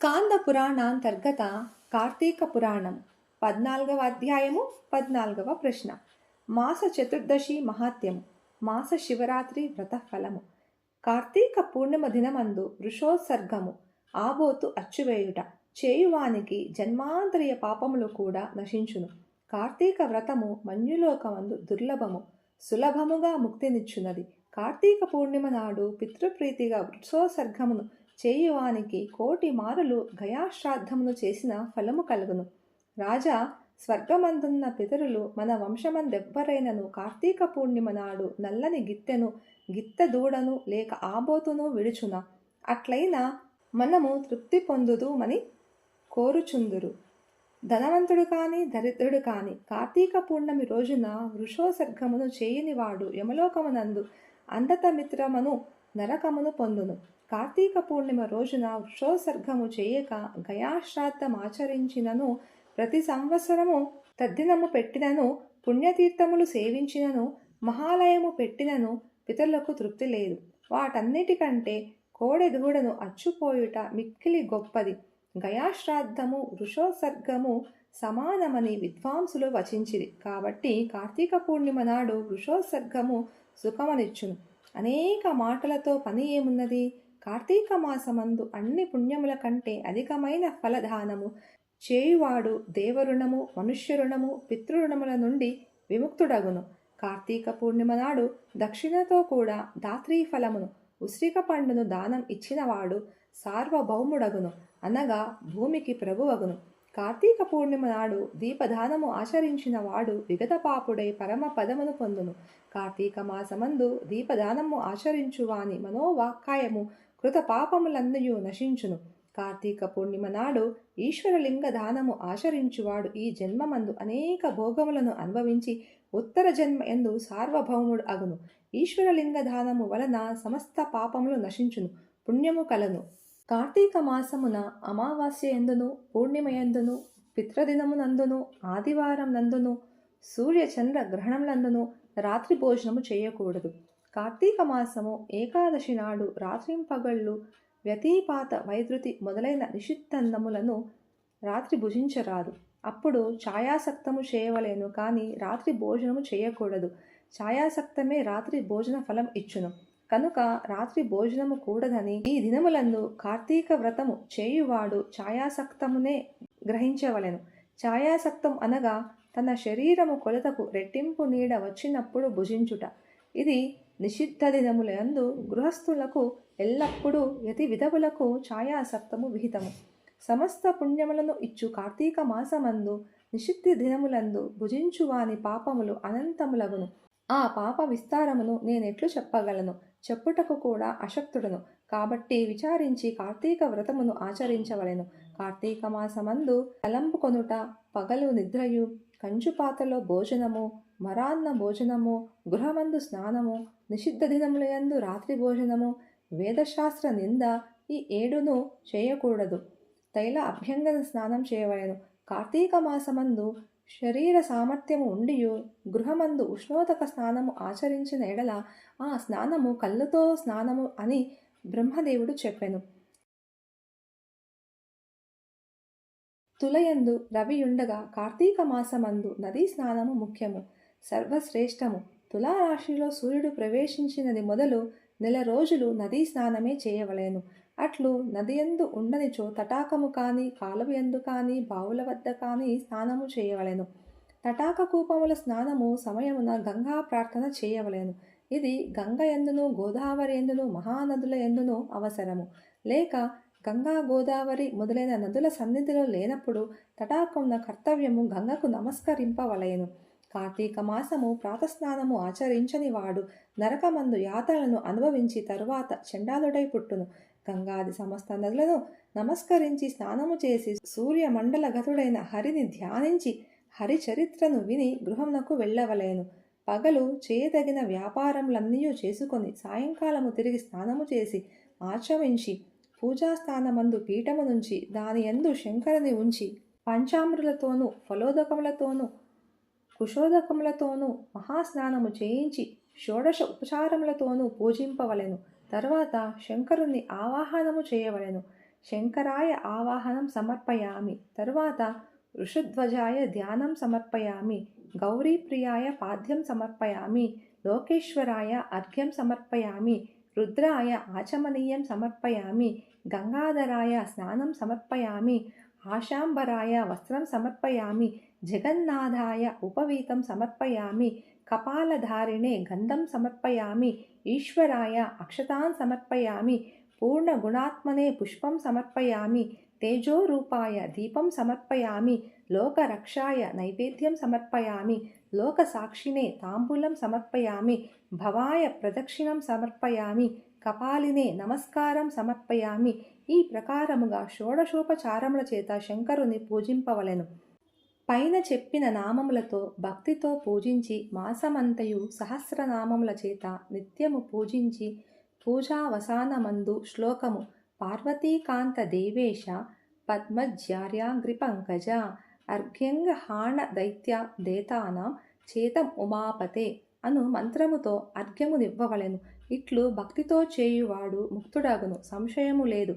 స్కాంద పురాణాంతర్గత కార్తీక పురాణం పద్నాలుగవ అధ్యాయము పద్నాలుగవ ప్రశ్న. మాస చతుర్దశి మహాత్యము మాస శివరాత్రి వ్రత ఫలము కార్తీక పూర్ణిమ దినమందు వృషోత్సర్గము ఆబోతు అచ్చువేయుట చేయువానికి జన్మాంతరియ పాపములు కూడా నశించును. కార్తీక వ్రతము మన్యులోకమందు దుర్లభము సులభముగా ముక్తినిచ్చునది. కార్తీక పూర్ణిమ నాడు పితృప్రీతిగా వృషోత్సర్గమును చేయువానికి కోటి మారులు గయాశ్రాద్ధమును చేసిన ఫలము కలుగును. రాజా స్వర్గమందున్న పితరులు మన వంశమందెవ్వరైనను కార్తీక పూర్ణిమ నాడు నల్లని గిత్తెను గిత్తదూడను లేక ఆబోతును విడుచున. అట్లయినా మనము తృప్తి పొందుదుమని కోరుచుందురు. ధనవంతుడు కాని దరిద్రుడు కాని కార్తీక పూర్ణమి రోజున వృషోసర్గమును చేయనివాడు యమలోకమునందు అందతమిత్రమును నరకమును పొందును. కార్తీక పూర్ణిమ రోజున వృషోత్సర్గము చేయక గయాశ్రాద్ధం ఆచరించినను ప్రతి సంవత్సరము తద్దినము పెట్టినను పుణ్యతీర్థములు సేవించినను మహాలయము పెట్టినను పితరులకు తృప్తి లేదు. వాటన్నిటికంటే కోడెదూడను అచ్చుపోయుట మిక్కిలి గొప్పది. గయాశ్రాద్ధము వృషోసర్గము సమానమని విద్వాంసులు వచించిరి. కాబట్టి కార్తీక పూర్ణిమ నాడు వృషోసర్గము సుఖమనిచ్చును. అనేక మాటలతో పని ఏమున్నది? కార్తీక మాసమందు అన్ని పుణ్యముల కంటే అధికమైన ఫలదానము. చేయువాడు దేవరుణము మనుష్యరుణము పితృరుణముల నుండి విముక్తుడగును. కార్తీక పూర్ణిమ నాడు దక్షిణతో కూడా దాత్రీ ఫలమును ఉసిరిక పండును దానం ఇచ్చినవాడు సార్వభౌముడగును అనగా భూమికి ప్రభువగును. కార్తీక పూర్ణిమ నాడు దీపదానము ఆచరించిన వాడు విగతపాపుడై పరమ పదమును పొందును. కార్తీక మాసమందు దీపదానము ఆచరించువాని మనోవాక్కాయము కృత పాపములందయు నశించును. కార్తీక పూర్ణిమ నాడు ఈశ్వరలింగ దానము ఆచరించువాడు. ఈ జన్మమందు అనేక భోగములను అనుభవించి ఉత్తర జన్మ ఎందు సార్వభౌముడు అగును. ఈశ్వరలింగ దానము వలన సమస్త పాపములు నశించును పుణ్యము కలను కార్తీక మాసమున అమావాస్య ఎందును పూర్ణిమ ఎందును పిత్రదినమునందును ఆదివారం నందును సూర్య చంద్ర గ్రహణములందును రాత్రి భోజనము చేయకూడదు. కార్తీక మాసము ఏకాదశి నాడు రాత్రింపగళ్ళు వ్యతిపాత వైద్యుతి మొదలైన నిషిద్ధందములను రాత్రి భుజించరాదు. అప్పుడు ఛాయాసక్తము చేయవలేను కానీ రాత్రి భోజనము చేయకూడదు. ఛాయాసక్తమే రాత్రి భోజన ఫలం ఇచ్చును. కనుక రాత్రి భోజనము కూడదని ఈ దినములందు కార్తీక వ్రతము చేయువాడు ఛాయాసక్తమునే గ్రహించవలెను. ఛాయాసక్తం అనగా తన శరీరము కొలతకు రెట్టింపు నీడ వచ్చినప్పుడు భుజించుట. ఇది నిషిద్ధ దినములందు గృహస్థులకు ఎల్లప్పుడూ యతి విధవులకు ఛాయాసక్తము విహితము. సమస్త పుణ్యములను ఇచ్చు కార్తీక మాసమందు నిషిద్ధి దినములందు భుజించువాని పాపములు అనంతములగును. ఆ పాప విస్తారమును నేనెట్లు చెప్పగలను. చెప్పుటకు కూడా అశక్తుడను. కాబట్టి విచారించి కార్తీక వ్రతమును ఆచరించవలెను. కార్తీక మాసమందు తలంపు కొనుట పగలు నిద్రయు కంచుపాతలో భోజనము మరాన్న భోజనము గృహమందు స్నానము నిషిద్ధ దినములయందు రాత్రి భోజనము వేదశాస్త్ర నింద ఈ ఏడును చేయకూడదు. తైల అభ్యంగన స్నానం చేయవలను. కార్తీక మాసమందు శరీర సామర్థ్యము ఉండియు గృహమందు ఉష్ణోదక స్నానము ఆచరించిన ఎడల ఆ స్నానము కళ్ళుతో స్నానము అని బ్రహ్మదేవుడు చెప్పెను. తులయందు రవియుండగా కార్తీక మాసమందు నదీ స్నానము ముఖ్యము సర్వశ్రేష్టము. తులారాశిలో సూర్యుడు ప్రవేశించినది మొదలు నెల రోజులు నదీ స్నానమే చేయవలేను. అట్లు నదియందు ఉండనిచో తటాకము కానీ కాలువ ఎందు కానీ బావుల వద్ద కానీ స్నానము చేయవలెను. తటాక కూపముల స్నానము సమయమున గంగా ప్రార్థన చేయవలెను. ఇది గంగ ఎందును గోదావరి ఎందును మహానదుల ఎందును అవసరము. లేక గంగా గోదావరి మొదలైన నదుల సన్నిధిలో లేనప్పుడు తటాకమున కర్తవ్యము గంగకు నమస్కరింపవలయను కార్తీక మాసము ప్రాతస్నానము ఆచరించని వాడు నరకమందు యాతలను అనుభవించి తరువాత చండాలుడై పుట్టును. గంగాది సమస్త నదులను నమస్కరించి స్నానము చేసి సూర్యమండల గతుడైన హరిని ధ్యానించి హరి చరిత్రను విని గృహమునకు వెళ్ళవలేను. పగలు చేయదగిన వ్యాపారములన్నీ చేసుకొని సాయంకాలము తిరిగి స్నానము చేసి ఆచమించి పూజాస్థానమందు పీఠము నుంచి దాని ఎందు శంకరని ఉంచి పంచామృలతోనూ ఫలోదకములతోనూ కుశోదకములతోనూ మహాస్నానము చేయించి షోడశ ఉపచారములతోనూ పూజింపవలెను. తర్వాత శంకరుని ఆవాహనము చేయవలెను. శంకరాయ ఆవాహనం సమర్పయామి. తరువాత వృషధ్వజాయ ధ్యానం సమర్పయామి. గౌరీప్రియాయ పాద్యం సమర్పయామి. లోకేశ్వరాయ అర్ఘ్యం సమర్పయామి. రుద్రాయ ఆచమనీయం సమర్పయామి. గంగాధరాయ స్నానం సమర్పయామి. ఆశాంబరాయ వస్త్రం సమర్పయామి. జగన్నాథాయ ఉపవీతం సమర్పయామి కపాలధారిణే గంధం సమర్పయామి ఈశ్వరాయ అక్షతాన్ సమర్పయామి పూర్ణగుణాత్మనే పుష్పం సమర్పయామి తేజోరూపాయ దీపం సమర్పయామి లోకరక్షాయ నైవేద్యం సమర్పయామి లోకసాక్షినే తాంబూలం సమర్పయామి భవాయ ప్రదక్షిణం సమర్పయామి కపాలినే నమస్కారం సమర్పయామి ఈ ప్రకారముగా షోడశోపచారముల చేత శంకరుని పూజింపవలెను. పైన చెప్పిన నామములతో భక్తితో పూజించి మాసమంతయు సహస్రనామముల చేత నిత్యము పూజించి పూజావసానమందు శ్లోకము పార్వతీకాంత దేవేశ పద్మజ్యార్యాగ్రిపంకజ అర్ఘ్యంగహాణ దైత్య దేతానాం చేతం ఉమాపతే అను మంత్రముతో అర్ఘ్యమునివ్వవలెను. ఇట్లు భక్తితో చేయువాడు ముక్తుడగును. సంశయము లేదు.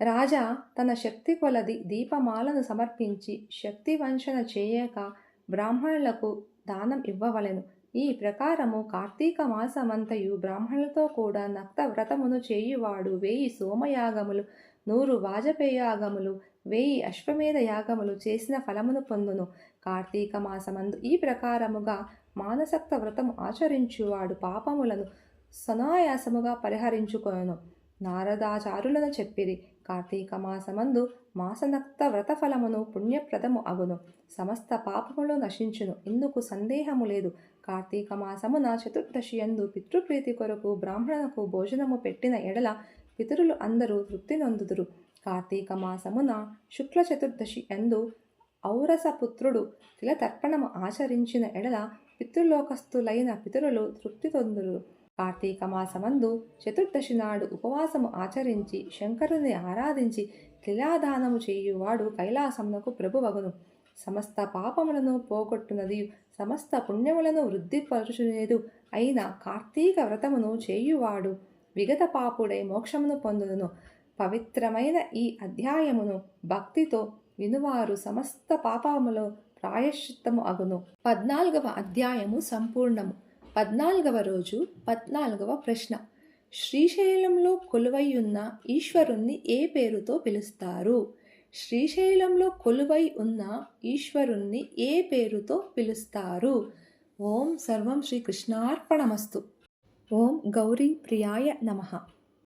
రాజా తన శక్తి కొలది దీపమాలను సమర్పించి శక్తి వంచన చేయక బ్రాహ్మణులకు దానం ఇవ్వవలెను. ఈ ప్రకారము కార్తీక మాసమంతయు బ్రాహ్మణులతో కూడా నక్త వ్రతమును చేయువాడు వేయి సోమయాగములు నూరు వాజపేయాగములు వేయి అశ్వమేధ యాగములు చేసిన ఫలమును పొందును. కార్తీక మాసమందు ఈ ప్రకారముగా మానసక్త వ్రతము ఆచరించువాడు పాపములను సనాయాసముగా పరిహరించుకొను నారదాచారులను చెప్పిరి. కార్తీక మాసమందు మాసనక్త వ్రత ఫలమును పుణ్యప్రదము అగును. సమస్త పాపములు నశించును. ఇందుకు సందేహము లేదు. కార్తీక మాసమున చతుర్దశి యందు పితృప్రీతి కొరకు బ్రాహ్మణులకు భోజనము పెట్టిన ఎడల పితరులు అందరూ తృప్తి నొందుదురు. కార్తీక మాసమున శుక్ల చతుర్దశి యందు ఔరసపుత్రుడు తిలతర్పణము ఆచరించిన ఎడల పితృలోకస్థులైన పితరులు తృప్తి పొందురు కార్తీక మాసమందు చతుర్దశి నాడు ఉపవాసము ఆచరించి శంకరుని ఆరాధించి కిలాదానము చేయువాడు కైలాసమునకు ప్రభువగును. సమస్త పాపములను పోగొట్టునది సమస్త పుణ్యములను వృద్ధిపరచునేదు అయిన కార్తీక వ్రతమును చేయువాడు విగత పాపుడై మోక్షమును పొందును పవిత్రమైన ఈ అధ్యాయమును భక్తితో వినువారు సమస్త పాపములు ప్రాయశ్చిత్తము అగును. పద్నాలుగవ అధ్యాయము సంపూర్ణము. పద్నాలుగవ రోజు పద్నాలుగవ ప్రశ్న. శ్రీశైలంలో కొలువై ఉన్న ఈశ్వరుణ్ణి ఏ పేరుతో పిలుస్తారు? శ్రీశైలంలో కొలువై ఉన్న ఈశ్వరుణ్ణి ఏ పేరుతో పిలుస్తారు? ఓం సర్వం శ్రీకృష్ణార్పణమస్తు. ఓం గౌరీ ప్రియాయ నమః.